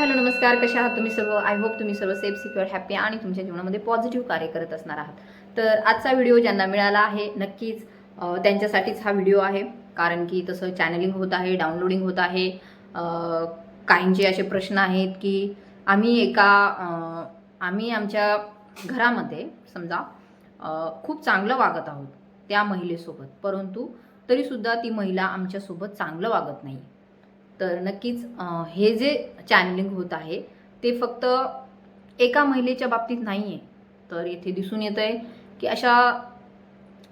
Hello नमस्कार. कशा आहात तुम्ही सर्व? आय होप तुम्ही सर्व सेफ सिक्युअर हॅपी आणि तुमच्या जीवनामध्ये पॉझिटिव्ह कार्य करत असणार आहात. तर आजचा व्हिडिओ ज्यांना मिळाला आहे नक्कीच त्यांच्यासाठीच हा व्हिडिओ आहे. कारण की तसं चॅनलिंग होत आहे डाउनलोडिंग होत आहे. काहींचे असे प्रश्न आहेत की आम्ही एका आम्ही आमच्या घरामध्ये समजा खूप चांगलं वागत आहोत त्या महिलेसोबत. परंतु तरीसुद्धा ती महिला आमच्यासोबत चांगलं वागत नाही. तर नक्कीच हे जे चॅनलिंग होत आहे ते फक्त एका महिलेच्या बाबतीत नाही आहे तर येथे दिसून येतं आहे की अशा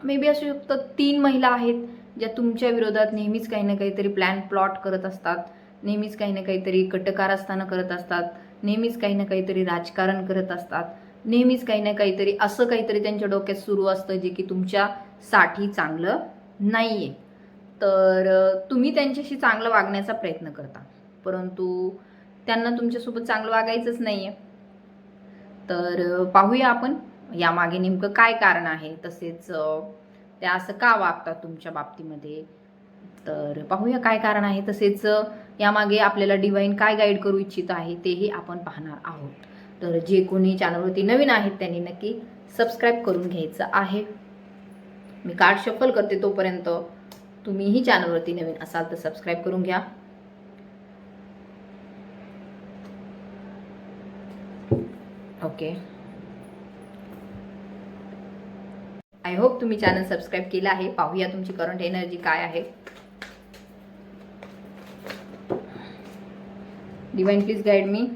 मे बी असू शकतं तीन महिला आहेत ज्या तुमच्या विरोधात नेहमीच काही ना काहीतरी प्लॅन प्लॉट करत असतात नेहमीच काही ना काहीतरी कटकार असताना करत असतात नेहमीच काही ना काहीतरी राजकारण करत असतात नेहमीच काही ना काहीतरी असं काहीतरी त्यांच्या डोक्यात सुरू असतं जे की तुमच्यासाठी चांगलं नाही आहे तर तुम्ही त्यांच्याशी चांगलं वागण्याचा प्रयत्न करता. परंतु त्यांना तुमच्यासोबत चांगलं वागायचंच नाही आहे तर पाहूया आपण यामागे नेमकं काय कारण आहे तसेच त्या असं का वागतात तुमच्या बाबतीमध्ये? तर पाहूया काय कारण आहे तसेच यामागे आपल्याला डिवाईन काय गाईड करू इच्छित आहे तेही आपण पाहणार आहोत. तर जे कोणी चॅनलवरती नवीन आहेत त्यांनी नक्की सबस्क्राईब करून घ्यायचं आहे. मी कार्ड शफल करते तोपर्यंत. तुम्हीही चॅनलवरती नवीन असाल तर सबस्क्राईब करून घ्या. ओके आय होप तुम्ही चॅनल सबस्क्राईब केलं आहे. पाहूया तुमची करंट एनर्जी काय आहे. डिवाइन प्लीज गाईड मी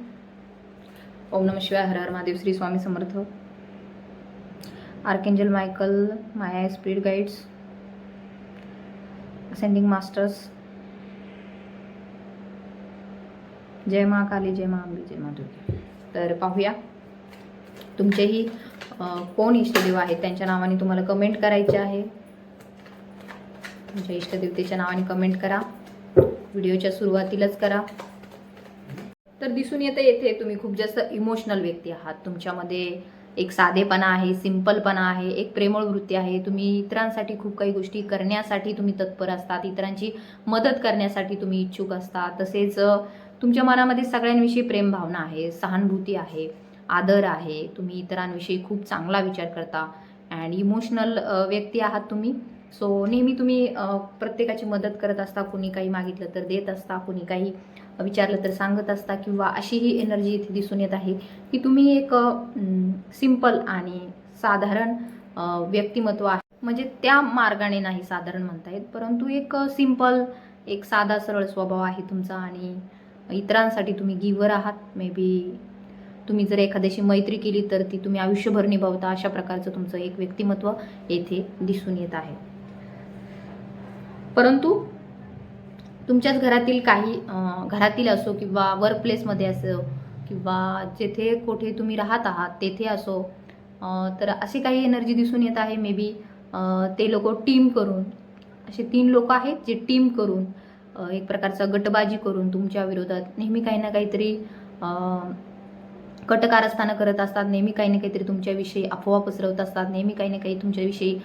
ओम नम शिवाय हर हर महादेव श्री स्वामी समर्थ. आर्केंजल मायकल माया स्पीड गाईड्स असेंडिंग मास्टर्स जय मा काली जय मा अंबी जय मा दुर्गे. तर पाहूया. तुमचेही कोण इष्टदेव आहेत? त्यांच्या नावाने तुम्हाला कमेंट करायचे आहे. तुमच्या इष्टदेवतेच्या नावाने कमेंट करा. व्हिडिओच्या सुरुवातीलाच करा. तर दिसून येतं येथे तुम्ही खूप जास्त इमोशनल व्यक्ती आहात. तुमच्यामध्ये एक साधेपणा आहे सिंपलपणा आहे एक प्रेमळ वृत्ती आहे. तुम्ही इतरांसाठी खूप काही गोष्टी करण्यासाठी तुम्ही तत्पर असतात. इतरांची मदत करण्यासाठी तुम्ही इच्छुक असता तसेच तुमच्या मनामध्ये सगळ्यांविषयी प्रेमभावना आहे सहानुभूती आहे आदर आहे. तुम्ही इतरांविषयी खूप चांगला विचार करता अँड इमोशनल व्यक्ती आहात तुम्ही. सो नेहमी तुम्ही प्रत्येकाची मदत करत असता. कुणी काही मागितलं तर देत असता. कुणी काही विचारलं तर सांगत असता किंवा अशी ही एनर्जी इथे दिसून येत आहे की तुम्ही एक सिंपल आणि साधारण व्यक्तिमत्व आहे. म्हणजे त्या मार्गाने नाही साधारण म्हणता येत परंतु एक सिंपल एक साधा सरळ स्वभाव आहे तुमचा आणि इतरांसाठी तुम्ही गिवर आहात. मे बी तुम्ही जर एखाद्याशी मैत्री केली तर ती तुम्ही आयुष्यभर निभावता अशा प्रकारचं तुमचं एक व्यक्तिमत्व येथे दिसून येत आहे. परंतु तुमच्याच घरातील काही घरातील असो किंवा वर्क प्लेसमध्ये असो किंवा जेथे कुठे तुम्ही राहत आहात तेथे असो तर अशी काही एनर्जी दिसून येत आहे मे बी ते लोक टीम करून असे तीन लोक आहेत जे टीम करून एक प्रकारचा गटबाजी करून तुमच्या विरोधात नेहमी काही ना काहीतरी कटकारस्थानं करत असतात नेहमी काही ना काहीतरी तुमच्याविषयी अफवा पसरवत असतात नेहमी काही ना काही तुमच्याविषयी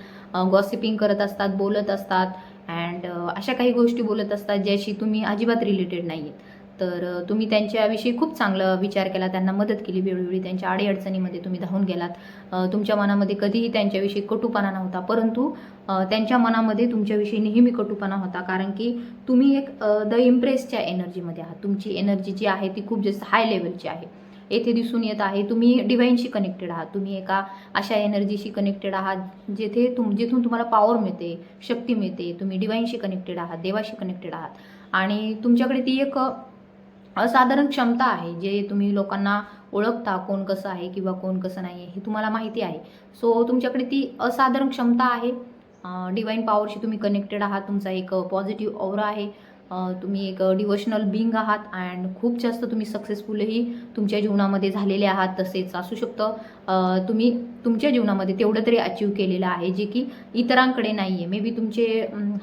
गॉसिपिंग करत असतात बोलत असतात अँड अशा काही गोष्टी बोलत असतात ज्याशी तुम्ही अजिबात रिलेटेड नाही आहेत तर तुम्ही त्यांच्याविषयी खूप चांगला विचार केला त्यांना मदत केली वेळोवेळी त्यांच्या अडीअडचणीमध्ये तुम्ही धावून गेलात. तुमच्या मनामध्ये कधीही त्यांच्याविषयी कटुपणा नव्हता परंतु त्यांच्या मनामध्ये तुमच्याविषयी नेहमी कटुपणा होता कारण की तुम्ही एक द इम्प्रेसच्या एनर्जीमध्ये आहात. तुमची एनर्जी जी आहे ती खूप जास्त हाय लेवलची आहे. येथे दिसून येत आहे. तुम्ही डिवाईनशी कनेक्टेड आहात. तुम्ही एका अशा एनर्जीशी कनेक्टेड आहात जेथे तुम जिथून तुम्हाला पॉवर मिळते शक्ती मिळते. तुम्ही डिवाईनशी कनेक्टेड आहात देवाशी कनेक्टेड आहात. आणि तुमच्याकडे ती एक असाधारण क्षमता आहे जे तुम्ही लोकांना ओळखता कोण कसं आहे किंवा कोण कसं नाही आहे हे तुम्हाला माहिती आहे. सो तुमच्याकडे ती असाधारण क्षमता आहे. डिवाईन पॉवरशी तुम्ही कनेक्टेड आहात. तुमचा एक पॉझिटिव्ह ओरा आहे. तुम्ही एक डिवोशनल बिंग आहात अँड खूप जास्त तुम्ही सक्सेसफुलही तुमच्या जीवनामध्ये झालेले आहात तसेच असू शकतं. तुम्ही तुमच्या जीवनामध्ये तेवढं तरी अचीव केलेलं आहे जे की इतरांकडे नाही आहे मे बी तुमचे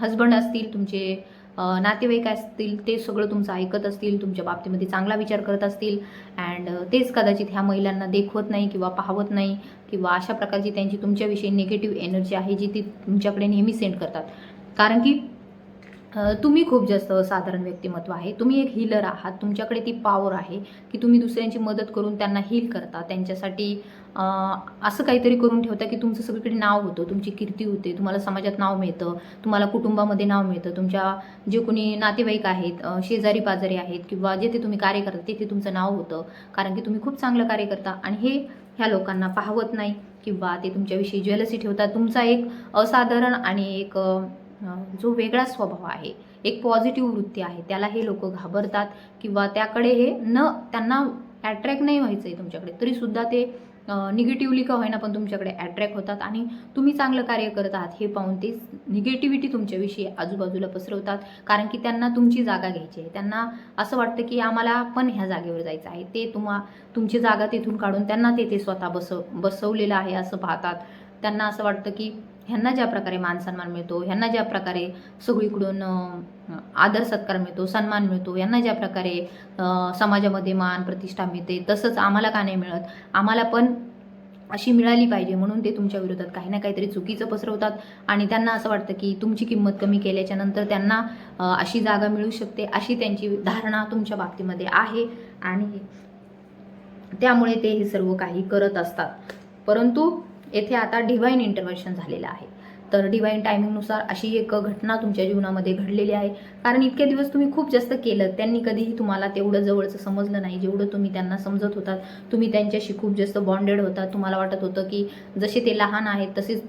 हजबंड असतील तुमचे नातेवाईक असतील ते सगळं तुमचं ऐकत असतील तुमच्या बाबतीमध्ये चांगला विचार करत असतील. अँड तेच कदाचित ह्या महिलांना देखवत नाही किंवा पाहवत नाही किंवा अशा प्रकारची त्यांची तुमच्याविषयी निगेटिव्ह एनर्जी आहे जी ती तुमच्याकडे नेहमी सेंड करतात. कारण की तुम्ही खूप जास्त साधारण व्यक्तिमत्व आहे. तुम्ही एक हिलर आहात. तुमच्याकडे ती पॉवर आहे की तुम्ही दुसऱ्यांची मदत करून त्यांना हील करता. त्यांच्यासाठी असं काहीतरी करून ठेवता की तुमचं सगळीकडे नाव होतं. तुमची कीर्ती होते. तुम्हाला समाजात नाव मिळतं. तुम्हाला कुटुंबामध्ये नाव मिळतं. तुमच्या जे कोणी नातेवाईक आहेत शेजारी पाजारी आहेत किंवा जेथे तुम्ही कार्य करता तिथे तुमचं नाव होतं. कारण की तुम्ही खूप चांगलं कार्य करता आणि हे ह्या लोकांना पाहवत नाही किंवा ते तुमच्याविषयी ज्वेलसी ठेवतात. तुमचा एक असाधारण आणि एक जो वेगळा स्वभाव आहे एक पॉझिटिव्ह वृत्ती आहे त्याला हे लोक घाबरतात किंवा त्याकडे हे न त्यांना ॲट्रॅक्ट नाही व्हायचं आहे तुमच्याकडे तरीसुद्धा ते निगेटिव्हली का होईना पण तुमच्याकडे ॲट्रॅक्ट होतात आणि तुम्ही चांगलं कार्य करत आहात हे पाहून ते निगेटिव्हिटी तुमच्याविषयी आजूबाजूला पसरवतात. कारण की त्यांना तुमची जागा घ्यायची आहे. त्यांना असं वाटतं की आम्हाला पण ह्या जागेवर जायचं आहे. ते तुम्हा तुमची जागा तिथून काढून त्यांना तेथे स्वतः बसव बसवलेलं आहे असं पाहतात. त्यांना असं वाटतं की ह्यांना ज्या प्रकारे मान सन्मान मिळतो ह्यांना ज्या प्रकारे सगळीकडून आदर सत्कार मिळतो सन्मान मिळतो यांना ज्या प्रकारे समाजामध्ये मान प्रतिष्ठा मिळते तसंच आम्हाला का नाही मिळत? आम्हाला पण अशी मिळाली पाहिजे म्हणून ते तुमच्या विरोधात काही ना काहीतरी चुकीचं पसरवतात आणि त्यांना असं वाटतं की तुमची किंमत कमी केल्याच्यानंतर त्यांना अशी जागा मिळू शकते अशी त्यांची धारणा तुमच्या बाबतीमध्ये आहे आणि त्यामुळे ते हे सर्व काही करत असतात. परंतु येथे आता डिव्हाइन इंटरव्हेन्शन झालेलं आहे. तर डिव्हाइन टायमिंगनुसार अशी एक घटना तुमच्या जीवनामध्ये घडलेली आहे. कारण इतके दिवस तुम्ही खूप जास्त केलं त्यांनी कधीही तुम्हाला तेवढं जवळचं समजलं नाही. जेवढं तुम्ही त्यांना समजत होतात तुम्ही त्यांच्याशी खूप जास्त बॉन्डेड होता तुम्हाला वाटत होतं की जसे ते लहान आहेत तसेच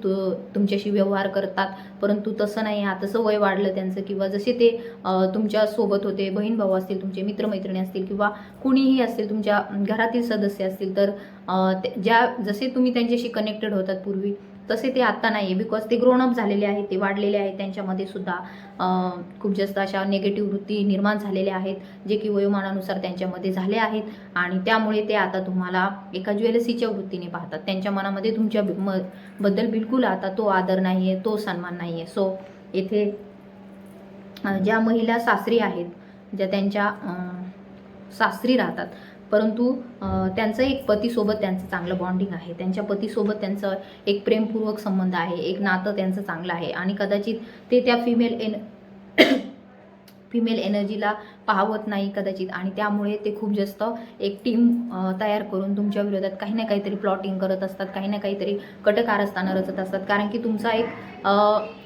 तुमच्याशी व्यवहार करतात. परंतु तसं नाही हा तसं वय वाढलं त्यांचं किंवा जसे ते तुमच्यासोबत होते बहीण भाऊ असतील तुमचे मित्रमैत्रिणी असतील किंवा कुणीही असतील तुमच्या घरातील सदस्य असतील तर ज्या जसे तुम्ही त्यांच्याशी कनेक्टेड होतात पूर्वी तसे ते आत्ता नाही आहे बिकॉज ते ग्रोनअप झालेले आहेत ते वाढलेले आहेत. त्यांच्यामध्ये सुद्धा खूप जास्त अशा निगेटिव्ह वृत्ती निर्माण झालेल्या आहेत जे की वयोमानानुसार त्यांच्यामध्ये झाले आहेत. आणि त्यामुळे ते आता तुम्हाला एका ज्वेलसीच्या वृत्तीने पाहतात. त्यांच्या मनामध्ये तुमच्या म बद्दल बिलकुल आता तो आदर नाही आहे तो सन्मान नाही आहे सो येथे ज्या महिला सासरी आहेत ज्या त्यांच्या सासरी राहतात परंतु त्यांचं एक पतीसोबत त्यांचं चांगलं बॉन्डिंग आहे. त्यांच्या पतीसोबत त्यांचं एक प्रेमपूर्वक संबंध आहे. एक नातं त्यांचं चांगलं आहे. आणि कदाचित ते त्या फिमेल एन फिमेल एनर्जीला पाहवत नाही कदाचित. आणि त्यामुळे ते खूप जास्त एक टीम तयार करून तुमच्या विरोधात काही ना काहीतरी प्लॉटिंग करत असतात काही ना काहीतरी कटकारस्थानं रचत असतात. कारण की तुमचा एक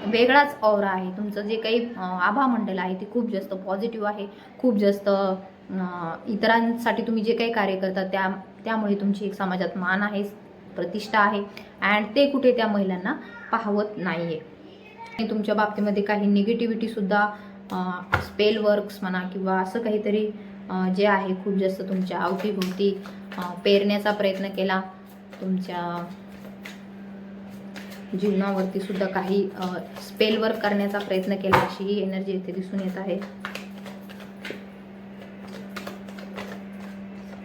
वेगळाच ऑरा आहे. तुमचं जे काही आभा मंडल आहे ते खूप जास्त पॉझिटिव्ह आहे. खूप जास्त इतरांसाठी तुम्ही जे काही कार्य करता त्या त्यामुळे तुमची एक समाजात मान आहे प्रतिष्ठा आहे. अँड ते कुठे त्या महिलांना पाहवत नाही आहे तुमच्या बाबतीमध्ये काही निगेटिव्हिटीसुद्धा स्पेल वर्क्स म्हणा किंवा असं काहीतरी जे आहे खूप जास्त तुमच्या अवतीभोवती पेरण्याचा प्रयत्न केला. तुमच्या जीवनावरती सुद्धा काही स्पेल वर्क करण्याचा प्रयत्न केला अशी ही एनर्जी इथे दिसून येत आहे.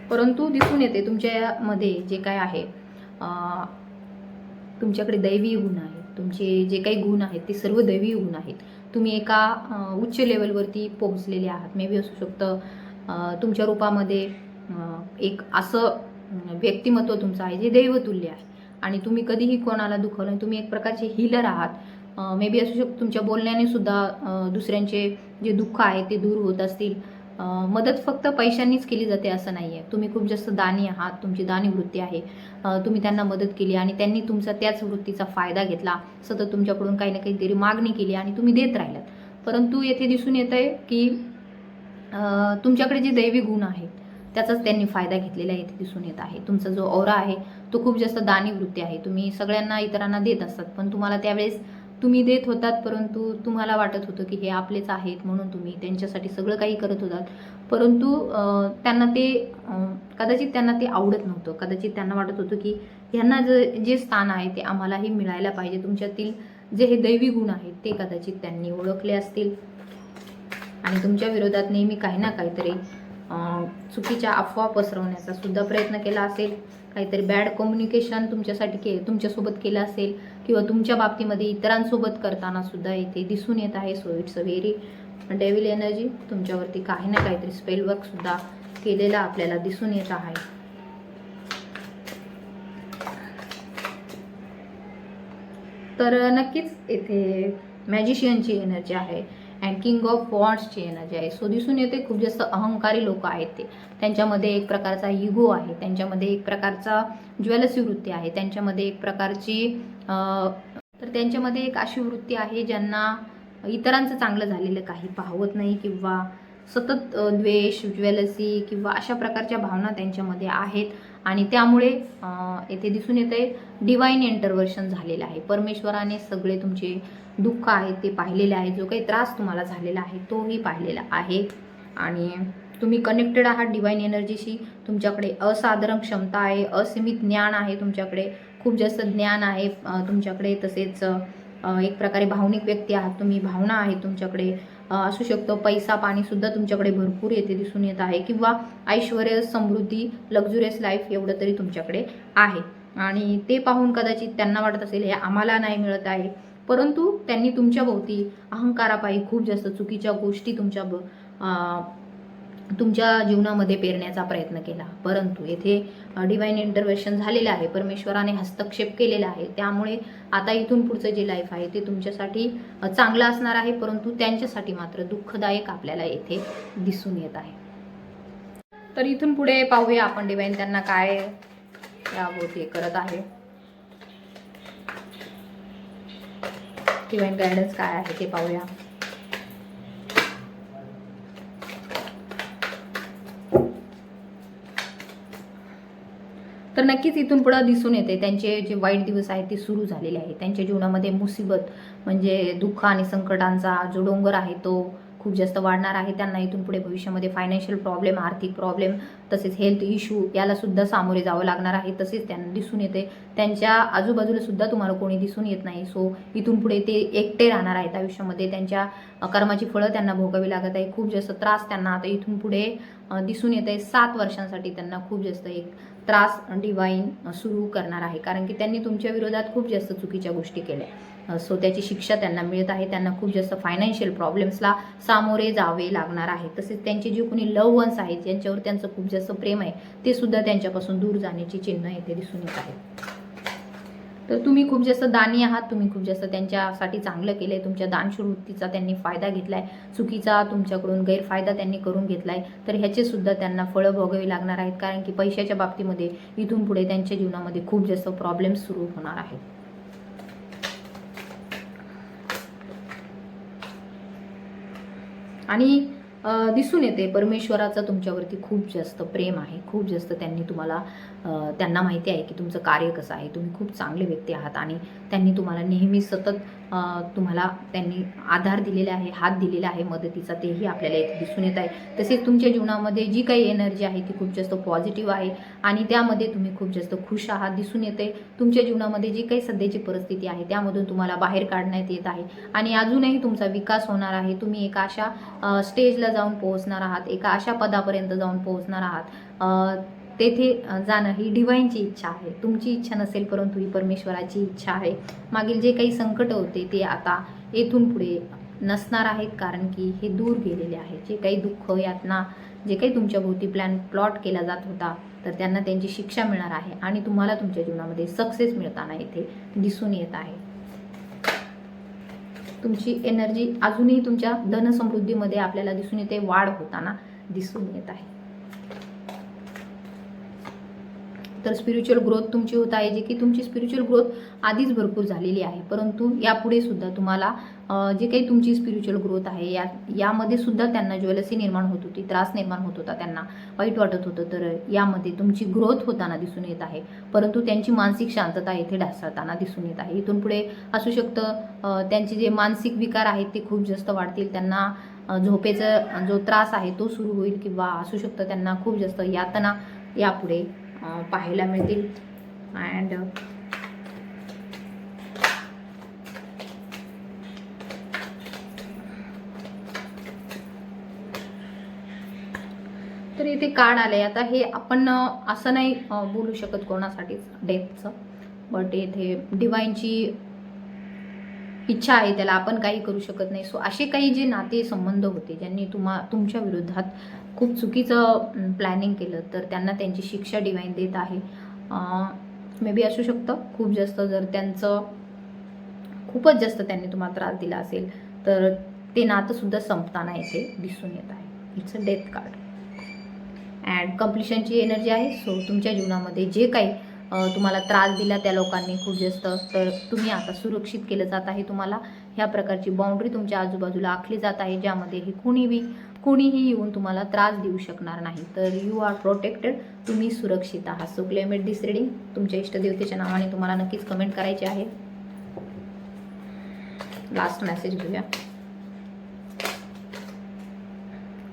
परंतु दिसून येते तुमच्यामध्ये जे काय आहे तुमच्याकडे दैवी गुण आहेत. तुमचे जे काही गुण आहेत ते सर्व दैवी गुण आहेत. तुम्ही एका उच्च लेवलवरती पोहोचलेले आहात. मे बी असू शकतं तुमच्या रूपामध्ये एक असं व्यक्तिमत्व तुमचं आहे जे दैवतुल्य आहे. आणि तुम्ही कधीही कोणाला दुखवलं नाही तुम्ही एक प्रकारचे हिलर आहात. मे बी असू शकतो तुमच्या बोलण्याने सुद्धा दुसऱ्यांचे जे दुःख आहे ते दूर होत असतील. मदत फक्त पैशांनीच केली जाते असं नाही आहे तुम्ही खूप जास्त दानी आहात तुमची दानी वृत्ती आहे तुम्ही त्यांना मदत केली आणि त्यांनी तुमचा त्याच वृत्तीचा फायदा घेतला. सतत तुमच्याकडून काही ना काहीतरी मागणी केली आणि तुम्ही देत राहिलात. परंतु येथे दिसून येत आहे की तुमच्याकडे जे दैवी गुण आहेत त्याचाच त्यांनी फायदा घेतलेला येथे दिसून येत आहे. तुमचा जो औरा आहे तो खूप जास्त दानी वृत्ती आहे. तुम्ही सगळ्यांना इतरांना देत असतात पण तुम्हाला त्यावेळेस तुम्ही देत होतात परंतु तुम्हाला वाटत होतं की हे आपलेच आहेत म्हणून तुम्ही त्यांच्यासाठी सगळं काही करत होतात. परंतु त्यांना ते कदाचित त्यांना ते आवडत नव्हतं. कदाचित त्यांना वाटत होतं की ह्यांना जे जे स्थान आहे ते आम्हालाही मिळायला पाहिजे. तुमच्यातील जे हे दैवी गुण आहेत ते कदाचित त्यांनी ओळखले असतील. आणि तुमच्या विरोधात नेहमी काही ना काहीतरी चुकीच्या अफवा पसरवण्याचा सुद्धा प्रयत्न केला असेल. काहीतरी बॅड कम्युनिकेशन तुमच्यासाठी के तुमच्यासोबत केलं असेल. किंवा तुमच्या बाबतीमध्ये इतरांसोबत करताना सुद्धा इथे दिसून येत आहे. So it's a very devil energy तुमच्यावरती काही ना काहीतरी स्पेल वर्कसुद्धा केलेला आपल्याला दिसून येत आहे. तर नक्कीच येथे मॅजिशियनची एनर्जी आहे. अँड किंग ऑफ वॉन्ड्सची एनर्जी आहे. सो दिसून येते खूप जास्त अहंकारी लोक आहेत ते. त्यांच्यामध्ये एक प्रकारचा इगो आहे. त्यांच्यामध्ये एक प्रकारचा ज्वेलसी वृत्ती आहे. त्यांच्यामध्ये एक प्रकारची तर त्यांच्यामध्ये एक अशी वृत्ती आहे ज्यांना इतरांचं चांगलं झालेलं काही पाहवत नाही किंवा सतत द्वेष ज्वेलसी किंवा अशा प्रकारच्या भावना त्यांच्यामध्ये आहेत. आणि त्यामुळे येथे दिसून येत आहे डिवाईन इंटरवर्शन झालेलं आहे. परमेश्वराने सगळे तुमचे दुःख आहे ते पाहिलेले आहे. जो काही त्रास तुम्हाला झालेला आहे तोही पाहिलेला आहे. आणि तुम्ही कनेक्टेड आहात डिवाईन एनर्जीशी तुमच्याकडे असाधारण क्षमता आहे असीमित ज्ञान आहे तुमच्याकडे. खूप जास्त ज्ञान आहे तुमच्याकडे. तसेच एक प्रकारे भावनिक व्यक्ती आहात तुम्ही भावना आहे तुमच्याकडे. असू शकतो. पैसा पाणीसुद्धा तुमच्याकडे भरपूर येते दिसून येत आहे. किंवा ऐश्वर समृद्धी लक्झुरियस लाईफ एवढं तरी तुमच्याकडे आहे. आणि ते पाहून कदाचित त्यांना वाटत असेल हे आम्हाला नाही मिळत आहे. परंतु त्यांनी तुमच्या भोवती अहंकारापायी खूप जास्त चुकीच्या गोष्टी तुमच्या ब- तुमच्या जीवनामध्ये पेरण्याचा प्रयत्न केला. परंतु येथे डिवाईन इंटरव्हेशन झालेलं आहे. परमेश्वराने हस्तक्षेप केलेला आहे. त्यामुळे आता इथून पुढचं जे लाईफ आहे ते तुमच्यासाठी चांगलं असणार आहे. परंतु त्यांच्यासाठी मात्र दुःखदायक आपल्याला येथे दिसून येत आहे. तर इथून पुढे पाहूया आपण डिवाईन त्यांना काय याभोवती करत आहे. डिवाईन गायडन्स काय आहे ते पाहूया. तर नक्कीच इथून पुढं दिसून येते. त्यांचे जे वाईट दिवस आहेत ते सुरू झालेले आहेत. त्यांच्या जीवनामध्ये मुसीबत म्हणजे दुःख आणि संकटांचा जो डोंगर आहे तो खूप जास्त वाढणार आहे. त्यांना इथून पुढे भविष्यामध्ये फायनान्शियल प्रॉब्लेम आर्थिक प्रॉब्लेम तसेच हेल्थ इश्यू याला सुद्धा सामोरे जावं लागणार आहे. तसेच त्यांना दिसून येते. त्यांच्या आजूबाजूला सुद्धा तुम्हाला कोणी दिसून येत नाही. सो इथून पुढे ते एकटे राहणार आहेत आयुष्यामध्ये. त्यांच्या कर्माची फळं त्यांना भोगावी लागत आहे. खूप जास्त त्रास त्यांना आता इथून पुढे दिसून येत आहे. सात वर्षांसाठी त्यांना खूप जास्त एक त्रास डिवाईन सुरू करणार आहे. कारण की त्यांनी तुमच्या विरोधात खूप जास्त चुकीच्या गोष्टी केल्या. सो त्याची शिक्षा त्यांना मिळत आहे. त्यांना खूप जास्त फायनान्शियल प्रॉब्लेम्सला सामोरे जावे लागणार आहे. तसेच त्यांचे जे कोणी लव वन्स आहेत ज्यांच्यावर त्यांचं खूप जास्त प्रेम आहे ते सुद्धा त्यांच्यापासून दूर जाण्याची चिन्ह येथे दिसून येत आहेत तर तुम्ही खूप जास्त दानी आहात. तुम्ही खूप जास्त त्यांच्यासाठी चांगलं केलंय. तुमच्या दानशूर वृत्तीचा त्यांनी फायदा घेतलाय. चुकीचा तुमच्याकडून गैरफायदा त्यांनी करून घेतलाय. तर ह्याचे सुद्धा त्यांना फळं भोगावी लागणार आहेत. कारण की पैशाच्या बाबतीमध्ये इथून पुढे त्यांच्या जीवनामध्ये खूप जास्त प्रॉब्लेम्स सुरू होणार आहेत. आणि अ, दिसून येते. परमेश्वराचं तुमच्यावरती खूप जास्त प्रेम आहे. खूप जास्त त्यांनी तुम्हाला त्यांना माहिती आहे की तुमचं कार्य कसं आहे. तुम्ही खूप चांगले व्यक्ती आहात आणि त्यांनी तुम्हाला नेहमी सतत तुम्हाला त्यांनी आधार दिलेला आहे हात दिलेला आहे. मदतीचा तेही आपल्याला इथे दिसून येत आहे. तसेच तुमच्या जीवनामध्ये जी काही एनर्जी आहे ती खूप जास्त पॉझिटिव्ह आहे आणि त्यामध्ये तुम्ही खूप जास्त खुश आहात दिसून येते. तुमच्या जीवनामध्ये जी काही सध्याची परिस्थिती आहे त्यामधून तुम्हाला बाहेर काढण्यात येत आहे आणि अजूनही तुमचा विकास होणार आहे. तुम्ही एका अशा स्टेजला जाऊन पोहोचणार आहात एका अशा पदापर्यंत जाऊन पोहोचणार आहात. तेथे जाणं ही डिवाईनची इच्छा आहे. तुमची इच्छा नसेल परंतु ही परमेश्वराची इच्छा आहे. मागील जे काही संकट होते ते आता येथून पुढे नसणार आहेत कारण की हे दूर गेलेले आहे जे काही दुःख यातना जे काही तुमच्या भोवती प्लॅन प्लॉट केला जात होता तर त्यांना त्यांची शिक्षा मिळणार आहे आणि तुम्हाला तुमच्या जीवनामध्ये सक्सेस मिळताना इथे दिसून येत आहे. तुमची एनर्जी अजूनही तुमच्या धनसमृद्धीमध्ये आपल्याला दिसून येते. वाढ होताना दिसून येत आहे. तर स्पिरिच्युअल ग्रोथ तुमची होत आहे जे की तुमची स्पिरिच्युअल ग्रोथ आधीच भरपूर झालेली आहे. परंतु यापुढे सुद्धा तुम्हाला जे काही तुमची स्पिरिच्युअल ग्रोथ आहे या यामध्ये सुद्धा त्यांना ज्वेलसी निर्माण होत होती त्रास निर्माण होत होता त्यांना वाईट वाटत होतं. तर यामध्ये तुमची ग्रोथ होताना दिसून येत आहे. परंतु त्यांची मानसिक शांतता येथे ढासळताना दिसून येत आहे. इथून पुढे असू शकतं त्यांचे जे मानसिक विकार आहेत ते खूप जास्त वाढतील. त्यांना झोपेचा जो त्रास आहे तो सुरू होईल किंवा असू शकतं त्यांना खूप जास्त यातना यापुढे पाहायला मिळतील. अँड uh, तर इथे कार्ड आले आता हे आपण असं नाही बोलू शकत कोणासाठीच डेथचं बट इथे डिवाईनची इच्छा आहे त्याला आपण काही करू शकत नाही. सो असे काही जे नाते संबंध होते ज्यांनी तुम्हा तुमच्या विरोधात खूप चुकीचं प्लॅनिंग केलं तर त्यांना त्यांची शिक्षा डिवाईन देत आहे. मे बी असू शकतं. खूप जास्त जर त्यांचं खूपच जास्त त्यांनी तुम्हाला त्रास दिला असेल तर ते नातंसुद्धा संपताना येथे दिसून येत आहे. It's a death card and कम्प्लिशनची energy आहे. सो तुमच्या जीवनामध्ये जे काही तुम्हाला त्रास दिला त्या लोकांनी खूप जास्त तर तुम्ही आता सुरक्षित केलं जात आहे तुम्हाला. ह्या प्रकारची बाउंड्री तुमच्या आजूबाजूला आखली जात आहे ज्यामध्ये हे कुणीही कुणीही येऊन तुम्हाला त्रास देऊ शकणार नाही. तर यू आर प्रोटेक्टेड तुम्ही सुरक्षित आहात. सो क्लेमेट दिस रिडिंग तुमच्या इष्टदेवतेच्या नावाने तुम्हाला नक्कीच कमेंट करायचे आहे. लास्ट मेसेज घेऊया.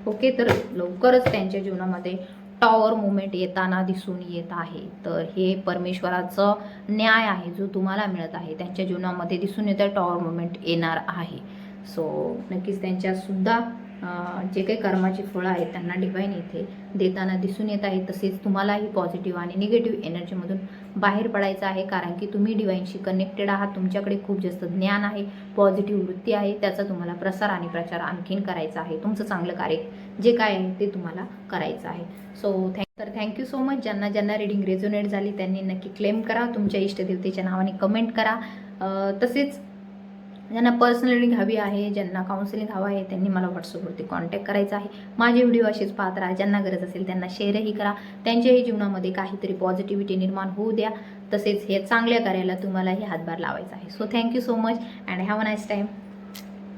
ओके तर लवकरच त्यांच्या जीवनामध्ये टॉवर मुवमेंट येताना दिसून येत आहे. तर हे परमेश्वराचं न्याय आहे जो तुम्हाला मिळत आहे. त्यांच्या जीवनामध्ये दिसून येतं टॉवर मुवमेंट येणार आहे. सो नक्कीच त्यांच्यासुद्धा जे काही कर्माची फळं आहेत त्यांना डिवाईन इथे देताना दिसून येत आहे. तसेच तुम्हालाही पॉझिटिव्ह आणि निगेटिव्ह एनर्जीमधून बाहेर पडायचं आहे कारण की तुम्ही डिवाईनशी कनेक्टेड आहात तुमच्याकडे खूप जास्त ज्ञान आहे पॉझिटिव्ह वृत्ती आहे त्याचा तुम्हाला प्रसार आणि प्रचार आणखीन करायचा आहे. तुमचं चांगलं कार्य जे काय आहे ते तुम्हाला करायचं आहे. सो थँक तर थँक्यू सो मच ज्यांना ज्यांना रिडिंग रेझोनेट झाली त्यांनी नक्की क्लेम करा. तुमच्या इष्टदेवतेच्या नावाने कमेंट करा. तसेच ज्यांना पर्सनली घ्यावी हवी आहे ज्यांना काउन्सिलिंग हवं आहे त्यांनी मला व्हॉट्सअपवरती कॉन्टॅक्ट करायचा आहे. माझे व्हिडिओ असेच पाहत राहा. ज्यांना गरज असेल त्यांना शेअरही करा. त्यांच्याही जीवनामध्ये काहीतरी पॉझिटिव्हिटी निर्माण होऊ द्या. तसेच हे चांगल्या कार्याला तुम्हालाही हातभार लावायचा आहे. So thank you so much and have a nice time